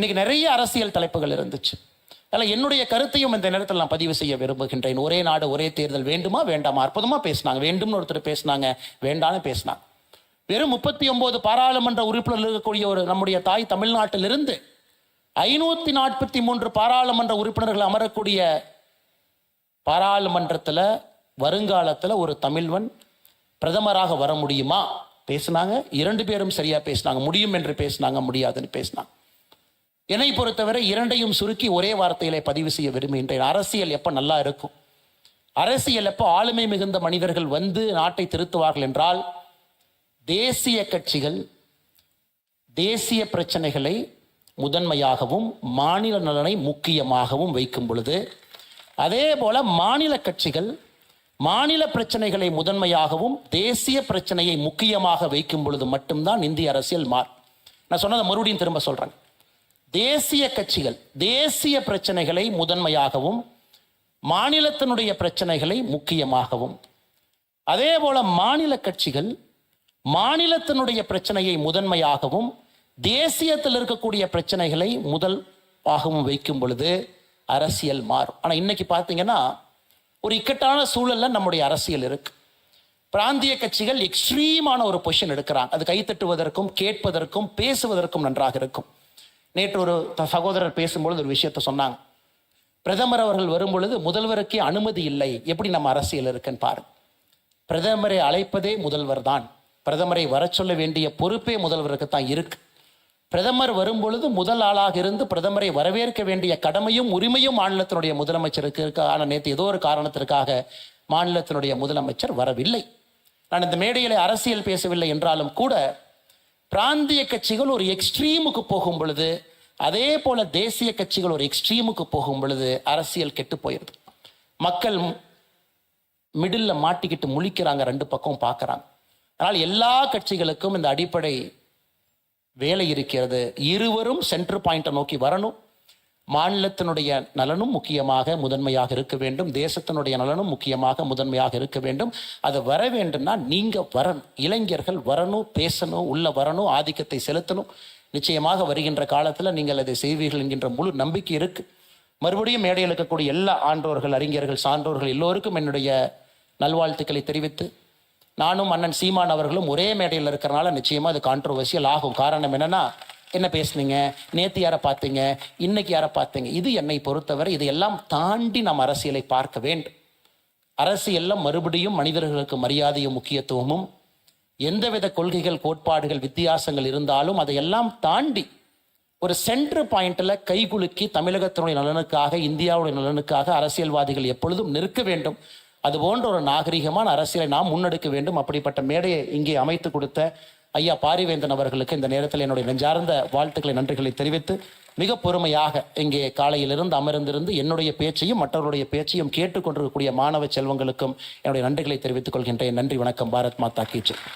இன்னைக்கு நிறைய அரசியல் தலைப்புகள் இருந்துச்சு. அதனால் என்னுடைய கருத்தையும் இந்த நேரத்தில் நான் பதிவு செய்ய விரும்புகின்றேன். ஒரே நாடு ஒரே தேர்தல் வேண்டுமா வேண்டாமா? அற்புதமாக பேசினாங்க. வேண்டும்னு ஒருத்தர் பேசினாங்க வேண்டான்னு பேசினாங்க. வெறும் முப்பத்தி ஒன்பது பாராளுமன்ற உறுப்பினர் இருக்கக்கூடிய ஒரு நம்முடைய தாய் தமிழ்நாட்டிலிருந்து ஐநூற்றி நாற்பத்தி மூன்று பாராளுமன்ற உறுப்பினர்கள் அமரக்கூடிய பாராளுமன்றத்தில் வருங்காலத்தில் ஒரு தமிழ்வன் பிரதமராக வர முடியுமா? பேசினாங்க. இரண்டு பேரும் சரியாக பேசினாங்க. முடியும் என்று பேசினாங்க முடியாதுன்னு பேசினாங்க. என்னை பொறுத்தவரை இரண்டையும் சுருக்கி ஒரே வார்த்தையிலே பதிவு செய்ய விரும்புகின்றேன். அரசியல் எப்போ நல்லா இருக்கும்? அரசியல் எப்போ ஆளுமை மிகுந்த மனிதர்கள் வந்து நாட்டை திருத்துவார்கள் என்றால் தேசிய கட்சிகள் தேசிய பிரச்சனைகளை முதன்மையாகவும் மாநில நலனை முக்கியமாகவும் வைக்கும் பொழுது அதே போல மாநில கட்சிகள் மாநில பிரச்சனைகளை முதன்மையாகவும் தேசிய பிரச்சனையை முக்கியமாக வைக்கும் பொழுது மட்டும்தான் இந்திய அரசியல் மாறும். நான் சொன்னதை மறுபடியும் திரும்ப சொல்கிறேன் தேசிய கட்சிகள் தேசிய பிரச்சனைகளை முதன்மையாகவும் மாநிலத்தினுடைய பிரச்சனைகளை முக்கியமாகவும். அதே போல மாநில கட்சிகள் மாநிலத்தினுடைய பிரச்சனையை முதன்மையாகவும் தேசியத்தில் இருக்கக்கூடிய பிரச்சனைகளை முதல் ஆகவும் வைக்கும் பொழுது அரசியல் மாறும். ஆனால் இன்னைக்கு பார்த்தீங்கன்னா ஒரு இக்கட்டான சூழலில் நம்முடைய அரசியல் இருக்கு. பிராந்திய கட்சிகள் எக்ஸ்ட்ரீமான ஒரு பொசிஷன் எடுக்கிறாங்க. அது கைத்தட்டுவதற்கும் கேட்பதற்கும் பேசுவதற்கும் நன்றாக இருக்கும். நேற்று ஒரு சகோதரர் பேசும்பொழுது ஒரு விஷயத்தை சொன்னாங்க. பிரதமர் அவர்கள் வரும்பொழுது முதல்வருக்கே அனுமதி இல்லை. எப்படி நம்ம அரசியல் இருக்குன்னு பாருங்க பிரதமரை அழைப்பதே முதல்வர் தான். பிரதமரை வர சொல்ல வேண்டிய பொறுப்பே முதல்வருக்கு தான் இருக்கு. பிரதமர் வரும்பொழுது முதல் ஆளாக இருந்து பிரதமரை வரவேற்க வேண்டிய கடமையும் உரிமையும் மாநிலத்தினுடைய முதலமைச்சருக்கு இருக்கு ஆனால் நேற்று ஏதோ ஒரு காரணத்திற்காக மாநிலத்தினுடைய முதலமைச்சர் வரவில்லை. நான் இந்த மேடையிலே அரசியல் பேசவில்லை என்றாலும் கூட பிராந்திய கட்சிகள் ஒரு எக்ஸ்ட்ரீமுக்கு போகும் பொழுது அதே போல தேசிய கட்சிகள் ஒரு எக்ஸ்ட்ரீமுக்கு போகும் பொழுது அரசியல் கெட்டு போயிருது. மக்கள் மிடில்ல மாட்டிக்கிட்டு முழிக்கிறாங்க ரெண்டு பக்கம் பார்க்குறாங்க அதனால் எல்லா கட்சிகளுக்கும் இந்த அடிப்படை வேலை இருக்கிறது. இருவரும் சென்டர் பாயிண்ட்டை நோக்கி வரணும். மாநிலத்தினுடைய நலனும் முக்கியமாக முதன்மையாக இருக்க வேண்டும். தேசத்தினுடைய நலனும் முக்கியமாக முதன்மையாக இருக்க வேண்டும். அது வர வேண்டும்னா நீங்க வரணும். இளைஞர்கள் வரணும் பேசணும் உள்ள வரணும் ஆதிக்கத்தை செலுத்தணும். நிச்சயமாக வருகின்ற காலத்தில் நீங்கள் அதை செய்வீர்கள் என்கின்ற முழு நம்பிக்கை இருக்கு. மறுபடியும் மேடையில் இருக்கக்கூடிய எல்லா ஆன்றோர்கள் அறிஞர்கள் சான்றோர்கள் எல்லோருக்கும் என்னுடைய நல்வாழ்த்துக்களை தெரிவித்து நானும் அண்ணன் சீமான் அவர்களும் ஒரே மேடையில் இருக்கிறனால நிச்சயமாக அது கான்ட்ரோவர்சியல் ஆகும். காரணம் என்னன்னா என்ன பேசுனீங்க? நேற்று யாரை பார்த்தீங்க? இன்னைக்கு யாரை பார்த்தீங்க? இது என்னை பொறுத்தவரை இதையெல்லாம் தாண்டி நாம் அரசியலை பார்க்க வேண்டும். அரசியலில் மறுபடியும் மனிதர்களுக்கு மரியாதையும் முக்கியத்துவமும் எந்தவித கொள்கைகள் கோட்பாடுகள் வித்தியாசங்கள் இருந்தாலும் அதையெல்லாம் தாண்டி ஒரு சென்ட்ரு பாயிண்டில் கைகுலுக்கி தமிழகத்தினுடைய நலனுக்காக இந்தியாவுடைய நலனுக்காக அரசியல்வாதிகள் எப்பொழுதும் நிற்க வேண்டும். அது போன்ற ஒரு நாகரிகமான அரசியலை நாம் முன்னெடுக்க வேண்டும். அப்படிப்பட்ட மேடையை இங்கே அமைத்து கொடுத்த ஐயா பாரிவேந்தன் அவர்களுக்கு இந்த நேரத்தில் என்னுடைய நெஞ்சார்ந்த வாழ்த்துக்களை நன்றிகளை தெரிவித்து மிக பொறுமையாக இங்கே காலையிலிருந்து அமர்ந்திருந்து என்னுடைய பேச்சையும் மற்றவருடைய பேச்சையும் கேட்டுக்கொண்டிருக்கக்கூடிய மாணவ செல்வங்களுக்கும் என்னுடைய நன்றிகளை தெரிவித்துக் கொள்கின்றேன். நன்றி வணக்கம். பாரத் மாதா கீச்சு